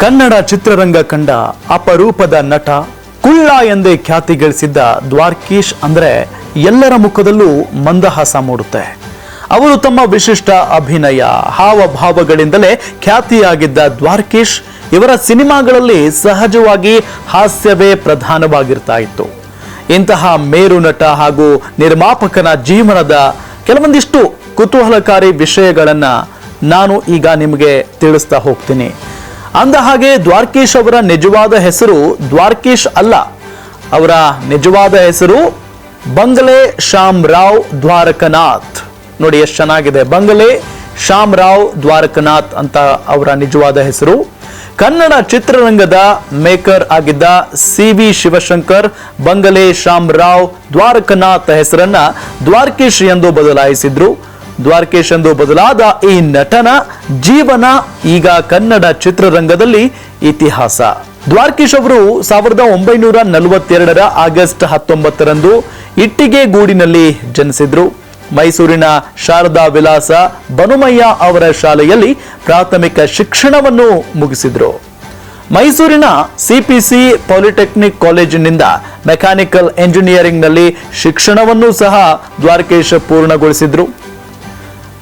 ಕನ್ನಡ ಚಿತ್ರರಂಗ ಕಂಡ ಅಪರೂಪದ ನಟ ಕುಳ್ಳ ಎಂದೇ ಖ್ಯಾತಿ ಗಳಿಸಿದ್ದ ದ್ವಾರ್ಕೀಶ್ ಅಂದ್ರೆ ಎಲ್ಲರ ಮುಖದಲ್ಲೂ ಮಂದಹಾಸ ಮೂಡುತ್ತೆ. ಅವರು ತಮ್ಮ ವಿಶಿಷ್ಟ ಅಭಿನಯ ಹಾವಭಾವಗಳಿಂದಲೇ ಖ್ಯಾತಿಯಾಗಿದ್ದ ದ್ವಾರ್ಕೀಶ್ ಇವರ ಸಿನಿಮಾಗಳಲ್ಲಿ ಸಹಜವಾಗಿ ಹಾಸ್ಯವೇ ಪ್ರಧಾನವಾಗಿರ್ತಾ ಇತ್ತು ಇಂತಹ ಮೇರು ನಟ ಹಾಗೂ ನಿರ್ಮಾಪಕನ ಜೀವನದ ಕೆಲವೊಂದಿಷ್ಟು ಕುತೂಹಲಕಾರಿ ವಿಷಯಗಳನ್ನು ನಾನು ಈಗ ನಿಮಗೆ ತಿಳಿಸ್ತಾ ಹೋಗ್ತೀನಿ. ಅಂದ ಹಾಗೆ ದ್ವಾರ್ಕೀಶ್ ಅವರ ನಿಜವಾದ ಹೆಸರು ದ್ವಾರ್ಕೀಶ್ ಅಲ್ಲ. ಅವರ ನಿಜವಾದ ಹೆಸರು ಬಂಗಲೆ ಶ್ಯಾಮ್ ರಾವ್ ದ್ವಾರಕನಾಥ್. ನೋಡಿ ಎಷ್ಟು ಚೆನ್ನಾಗಿದೆ. ಬಂಗಲೆ ಶ್ಯಾಮ್ ರಾವ್ ದ್ವಾರಕನಾಥ್ ಅಂತ ಅವರ ನಿಜವಾದ ಹೆಸರು. ಕನ್ನಡ ಚಿತ್ರರಂಗದ ಮೇಕರ್ ಆಗಿದ್ದ ಸಿ ವಿ ಶಿವಶಂಕರ್ ಬಂಗಲೆ ಶ್ಯಾಮ್ ರಾವ್ ದ್ವಾರಕನಾಥ್ ಹೆಸರನ್ನ ದ್ವಾರಕೀಶ್ ಎಂದು ಬದಲಾಯಿಸಿದ್ರು. ದ್ವಾರಕೇಶ್ ಎಂದು ಬದಲಾದ ಈ ನಟನ ಜೀವನ, ಈಗ ಕನ್ನಡ ಚಿತ್ರರಂಗದಲ್ಲಿ ಇತಿಹಾಸ. ದ್ವಾರಕೀಶ್ ಅವರು ಸಾವಿರದ ಒಂಬೈನೂರ ನಲವತ್ತೆರಡರ ಆಗಸ್ಟ್ ಹತ್ತೊಂಬತ್ತರಂದು ಇಟ್ಟಿಗೆ ಗೂಡಿನಲ್ಲಿ ಜನಿಸಿದ್ರು. ಮೈಸೂರಿನ ಶಾರದಾ ವಿಲಾಸ ಬನುಮಯ್ಯ ಅವರ ಶಾಲೆಯಲ್ಲಿ ಪ್ರಾಥಮಿಕ ಶಿಕ್ಷಣವನ್ನು ಮುಗಿಸಿದ್ರು. ಮೈಸೂರಿನ ಸಿಪಿಸಿ ಪಾಲಿಟೆಕ್ನಿಕ್ ಕಾಲೇಜಿನಿಂದ ಮೆಕ್ಯಾನಿಕಲ್ ಎಂಜಿನಿಯರಿಂಗ್ನಲ್ಲಿ ಶಿಕ್ಷಣವನ್ನು ಸಹ ದ್ವಾರಕೇಶ್ ಪೂರ್ಣಗೊಳಿಸಿದ್ರು.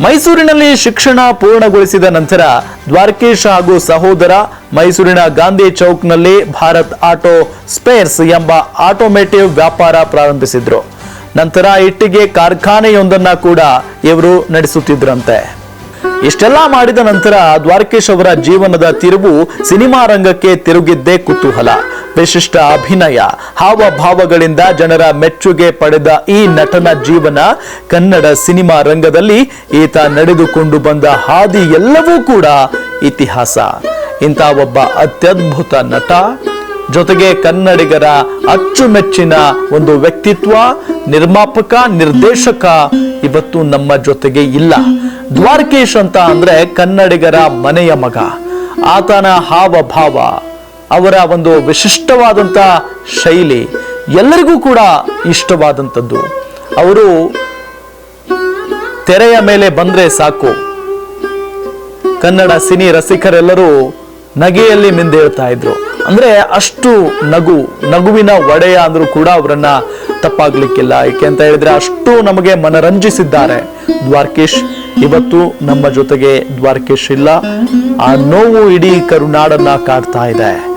ಮೈಸೂರಿನಲ್ಲಿ ಶಿಕ್ಷಣ ಪೂರ್ಣಗೊಳಿಸಿದ ನಂತರ ದ್ವಾರಕೇಶ್ ಹಾಗೂ ಸಹೋದರ ಮೈಸೂರಿನ ಗಾಂಧಿ ಚೌಕ್ನಲ್ಲಿ ಭಾರತ್ ಆಟೋ ಸ್ಪೇರ್ಸ್ ಎಂಬ ಆಟೋಮೇಟಿವ್ ವ್ಯಾಪಾರ ಪ್ರಾರಂಭಿಸಿದ್ರು. ನಂತರ ಇಟ್ಟಿಗೆ ಕಾರ್ಖಾನೆಯೊಂದನ್ನ ಕೂಡ ಇವರು ನಡೆಸುತ್ತಿದ್ರಂತೆ. ಇಷ್ಟೆಲ್ಲ ಮಾಡಿದ ನಂತರ ದ್ವಾರಕೇಶ್ ಅವರ ಜೀವನದ ತಿರುವು ಸಿನಿಮಾ ರಂಗಕ್ಕೆ ತಿರುಗಿದ್ದೇ ಕುತೂಹಲ. ವಿಶಿಷ್ಟ ಅಭಿನಯ. ಹಾವಭಾವಗಳಿಂದ ಜನರ ಮೆಚ್ಚುಗೆ ಪಡೆದ ಈ ನಟನ ಜೀವನ ಕನ್ನಡ ಸಿನಿಮಾ ರಂಗದಲ್ಲಿ ಈತ ನಡೆದುಕೊಂಡು ಬಂದ ಹಾದಿ ಎಲ್ಲವೂ ಕೂಡ ಇತಿಹಾಸ. ಇಂಥ ಒಬ್ಬ ಅತ್ಯದ್ಭುತ ನಟ, ಜೊತೆಗೆ ಕನ್ನಡಿಗರ ಅಚ್ಚುಮೆಚ್ಚಿನ ಒಂದು ವ್ಯಕ್ತಿತ್ವ, ನಿರ್ಮಾಪಕ, ನಿರ್ದೇಶಕ ಇವತ್ತು ನಮ್ಮ ಜೊತೆಗೆ ಇಲ್ಲ. ದ್ವಾರಕೇಶ್ ಅಂತ ಅಂದ್ರೆ ಕನ್ನಡಿಗರ ಮನೆಯ ಮಗ. ಆತನ ಹಾವಭಾವ ಅವರ ಒಂದು ವಿಶಿಷ್ಟವಾದಂಥ ಶೈಲಿ ಎಲ್ಲರಿಗೂ ಕೂಡ ಇಷ್ಟವಾದಂಥದ್ದು. ಅವರು ತೆರೆಯ ಮೇಲೆ ಬಂದ್ರೆ ಸಾಕು. ಕನ್ನಡ ಸಿನಿ ರಸಿಕರೆಲ್ಲರೂ ನಗೆಯಲ್ಲಿ ಮಿಂದೇಳ್ತಾ ಇದ್ರು. ಅಂದ್ರೆ ಅಷ್ಟು ನಗು, ನಗುವಿನ ಒಡೆಯ ಅಂದ್ರೂ ಕೂಡ ಅವರನ್ನ ತಪ್ಪಾಗ್ಲಿಕ್ಕಿಲ್ಲ. ಏಕೆ ಅಂತ ಹೇಳಿದ್ರೆ ಅಷ್ಟು ನಮಗೆ ಮನರಂಜಿಸಿದ್ದಾರೆ. ದ್ವಾರಕೇಶ್, ಇವತ್ತು ನಮ್ಮ ಜೊತೆಗೆ ದ್ವಾರಕೇಶ್ ಇಲ್ಲ. ಆ ನೋವು ಇಡೀ ಕರುನಾಡನ್ನ ಕಾಡ್ತಾ ಇದೆ.